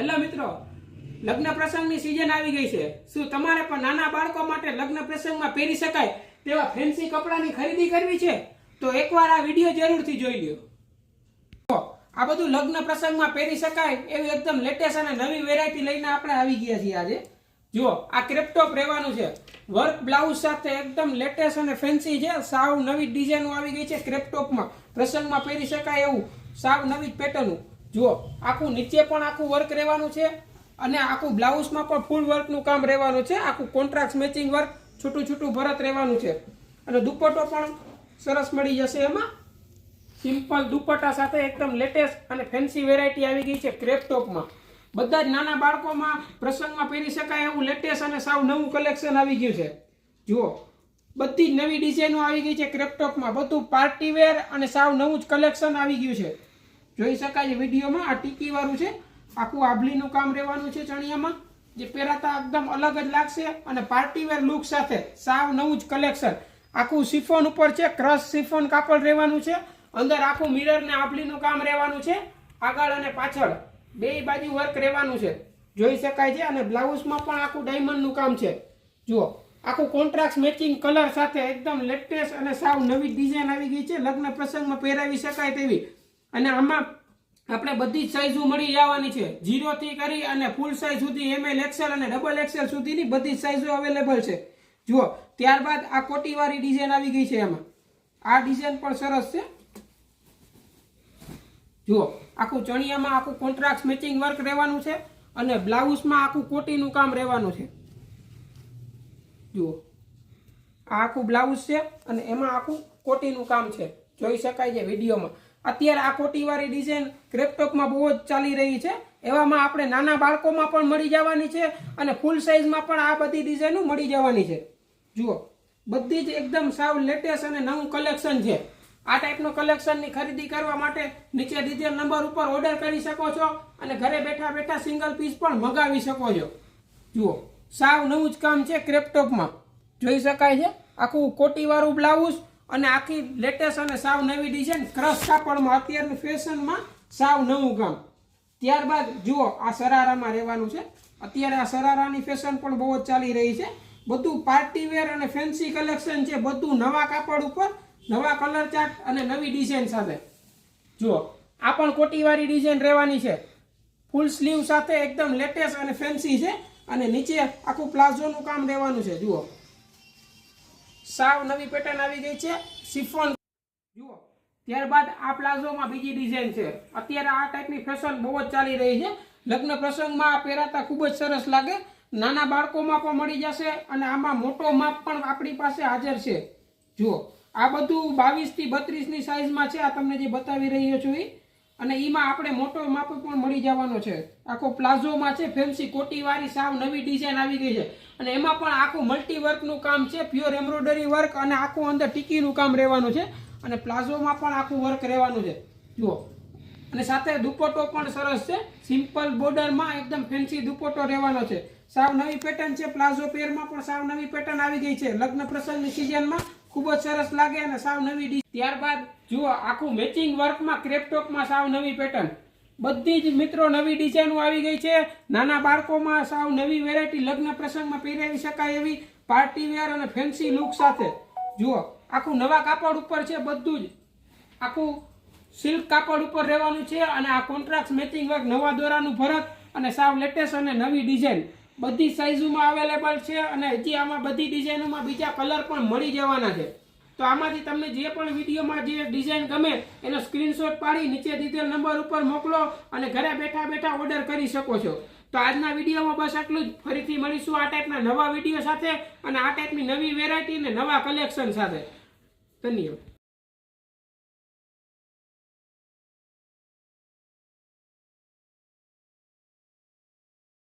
Hello મિત્રો, લગ્ન પ્રસંગની સિઝન આવી ગઈ છે. શું તમારે પણ નાના બાળકો માટે લગ્ન પ્રસંગમાં પહેરી શકાય તેવા ફેન્સી કપડાની ખરીદી કરવી છે? તો એકવાર આ વીડિયો જરૂરથી જોઈ લ્યો. આ બધું લગ્ન પ્રસંગમાં પહેરી શકાય એવી એકદમ લેટેસ્ટ અને નવી વેરાયટી લઈને આપણે આવી ગયા છીએ આજે. જુઓ, આ ક્રેપટોપ રહેવાનું છે. વર્ક બ્લાઉઝ સાથે એકદમ લેટેસ્ટ અને ફેન્સી છે. સાવ નવી ડિઝાઇનો આવી ગઈ છે ક્રેપટોપમાં પ્રસંગમાં પહેરી શકાય એવું સાવ નવી પેટર્નનું જુઓ, આખું નીચે પણ આખું વર્ક રહેવાનું છે અને આખું બ્લાઉઝમાં પણ ફૂલ વર્કનું કામ રહેવાનું છે. આખું કોન્ટ્રાક્ટ મેચિંગ વર્ક છૂટું છૂટું ભરત રહેવાનું છે. અને દુપટ્ટો પણ સરસ મળી જશે એમાં. સિમ્પલ દુપટ્ટા સાથે એકદમ લેટેસ્ટ અને ફેન્સી વેરાયટી આવી ગઈ છે ક્રેપ ટોપમાં બધા જ નાના બાળકોમાં પ્રસંગમાં પહેરી શકાય એવું લેટેસ્ટ અને સાવ નવું કલેક્શન આવી ગયું છે. જુઓ, બધી જ નવી ડિઝાઇનો આવી ગઈ છે ક્રેપટોપમાં બધું પાર્ટી વેર અને સાવ નવું જ કલેક્શન આવી ગયું છે. જોઈ શકાય વિડીયોમાં. આ ટીકી વાળું છે. આખું આભલીનું કામ રહેવાનું છે ચણિયામાં. જે પહેરાતા એકદમ અલગ જ લાગશે અને પાર્ટી વેર લુક સાથે સાવ નવું જ કલેક્શન. આખું સિફોન ઉપર છે, ક્રશ સિફોન કાપડ રહેવાનું છે. અંદર આખું મિરર ને આભલીનું કામ રહેવાનું છે. આગળ અને પાછળ બે બાજુ વર્ક રહેવાનું છે. જોઈ શકાય છે અને બ્લાઉઝમાં પણ આખું ડાયમંડનું કામ છે. જુઓ, આખું કોન્ટ્રાક્ટ મેચિંગ કલર સાથે એકદમ લેટેસ્ટ અને સાવ નવી ડિઝાઇન આવી ગઈ છે. લગ્ન પ્રસંગમાં પહેરાવી શકાય તેવી. અને આમાં આપણે બધી જ સાઇઝો મળી જવાની છે. જીરો થી કરી અને ફૂલ સાઇઝ સુધી એમએલ એક્સેલ અને ડબલ એક્સેલ સુધીની બધી જ સાઇઝો અવેલેબલ છે. જુઓ, ત્યારબાદ આ કોટીવાળી ડિઝાઇન આવી ગઈ છે એમાં. આ ડિઝાઇન પણ સરસ છે. જુઓ, આખું ચણિયામાં આખું કોન્ટ્રાક્ટ મેચિંગ વર્ક રહેવાનું છે અને બ્લાઉઝમાં આખું કોટીનું કામ રહેવાનું છે. જુઓ, આ આખું બ્લાઉઝ છે અને એમાં આખું કોટીનું કામ છે. જોઈ શકાય છે વિડીયોમાં. અત્યારે આ કોટીવાળી ડિઝાઇન ક્રેપટોપમાં બહુ જ ચાલી રહી છે. એવામાં આપણે નાના બાળકોમાં પણ મળી જવાની છે અને ફૂલ સાઇઝમાં પણ આ બધી ડિઝાઇનો મળી જવાની છે. જુઓ, બધી જ એકદમ સાવ લેટેસ્ટ અને નવું કલેક્શન છે. આ ટાઈપનું કલેક્શનની ખરીદી કરવા માટે નીચે દીધેલ નંબર ઉપર ઓર્ડર કરી શકો છો અને ઘરે બેઠા બેઠા સિંગલ પીસ પણ મંગાવી શકો છો. જુઓ, સાવ નવું જ કામ છે ક્રેપટોપમાં જોઈ શકાય છે? આખું કોટીવાળું બ્લાઉઝ અને આખી લેટેસ્ટ અને સાવ નવી ડિઝાઇન ક્રશ કાપડમાં, અત્યારની ફેશનમાં સાવ નવું કામ ત્યારબાદ જુઓ, આ સરારામાં રહેવાનું છે. અત્યારે આ સરારાની ફેશન પણ બહુ જ ચાલી રહી છે. બધું પાર્ટી વેર અને ફેન્સી કલેક્શન છે. બધું નવા કાપડ ઉપર, નવા કલર ચાર્ટ અને નવી ડિઝાઇન સાથે. જુઓ, આ પણ કોટીવાળી ડિઝાઇન રહેવાની છે. ફૂલ સ્લીવ સાથે એકદમ લેટેસ્ટ અને ફેન્સી છે. અને નીચે આખું પ્લાઝોનું કામ રહેવાનું છે. જુઓ. સાવ નવી પેટર્ન આવી ગઈ છે. સિફોન જુઓ. ત્યારબાદ આ પ્લાઝોમાં બીજી ડિઝાઇન છે. અત્યારે આ ટાઈપની ફેશન બહુ જ ચાલી રહી છે. લગ્ન પ્રસંગમાં આ પહેરાતા ખૂબ જ સરસ લાગે. નાના બાળકોમાં પણ મળી જશે અને આમાં મોટો માપ પણ આપણી પાસે હાજર છે. જુઓ. આ બધું બાવીસથી સાઇઝમાં છે. આ તમને જે બતાવી રહ્યો છું એ. અને એમાં આપણે મોટો માપ પણ મળી જવાનો છે. આખો પ્લાઝોમાં છે, ફેન્સી કોટીવાળી સાવ નવી ડિઝાઇન આવી ગઈ છે. અને એમાં પણ આખું મલ્ટી વર્કનું કામ છે પ્યોર એમ્બ્રોઇડરી વર્ક અને આખું અંદર ટીકીનું કામ રહેવાનું છે. અને પ્લાઝોમાં પણ આખું વર્ક રહેવાનું છે. જુઓ. અને સાથે દુપટ્ટો પણ સરસ છે. સિમ્પલ બોર્ડરમાં એકદમ ફેન્સી દુપટ્ટો રહેવાનો છે. સાવ નવી પેટર્ન છે. પ્લાઝો પેરમાં પણ સાવ નવી પેટર્ન આવી ગઈ છે. લગ્ન પ્રસંગની સિઝનમાં ખૂબ જ સરસ લાગે અને સાવ નવી ડિઝ ત્યારબાદ જુઓ, આખું મેચિંગ વર્કમાં ક્રેપટોપમાં સાવ નવી પેટર્ન બધી જ મિત્રો નવી ડિઝાઇનો આવી ગઈ છે. નાના બાળકોમાં સાવ નવી વેરાયટી લગ્ન પ્રસંગમાં પહેરાવી શકાય એવી પાર્ટી વેર અને ફેન્સી લુક સાથે. જુઓ, આખું નવા કાપડ ઉપર છે બધું જ. આખું સિલ્ક કાપડ ઉપર રહેવાનું છે અને આ કોન્ટ્રાક્ટ મેચિંગ વર્ક નવા દોરાનું ભરત અને સાવ લેટેસ્ટ અને નવી ડિઝાઇન બધી સાઇઝોમાં અવેલેબલ છે અને હજી આમાં બધી ડિઝાઇનોમાં બીજા કલર પણ મળી જવાના છે. તો આમાંથી તમને જે પણ વિડીયોમાં જે ડિઝાઇન ગમે, એનો સ્ક્રીનશોટ પાડી, નીચે દીધેલ નંબર ઉપર મોકલો અને ઘરે બેઠા બેઠા ઓર્ડર કરી શકો છો. તો આજના વિડીયોમાં બસ આટલું જ. ફરીથી મળીશું આ ટાઈપના નવા વીડિયો સાથે અને આ ટાઈપની નવી વેરાયટી અને નવા કલેક્શન સાથે. ધન્યવાદ.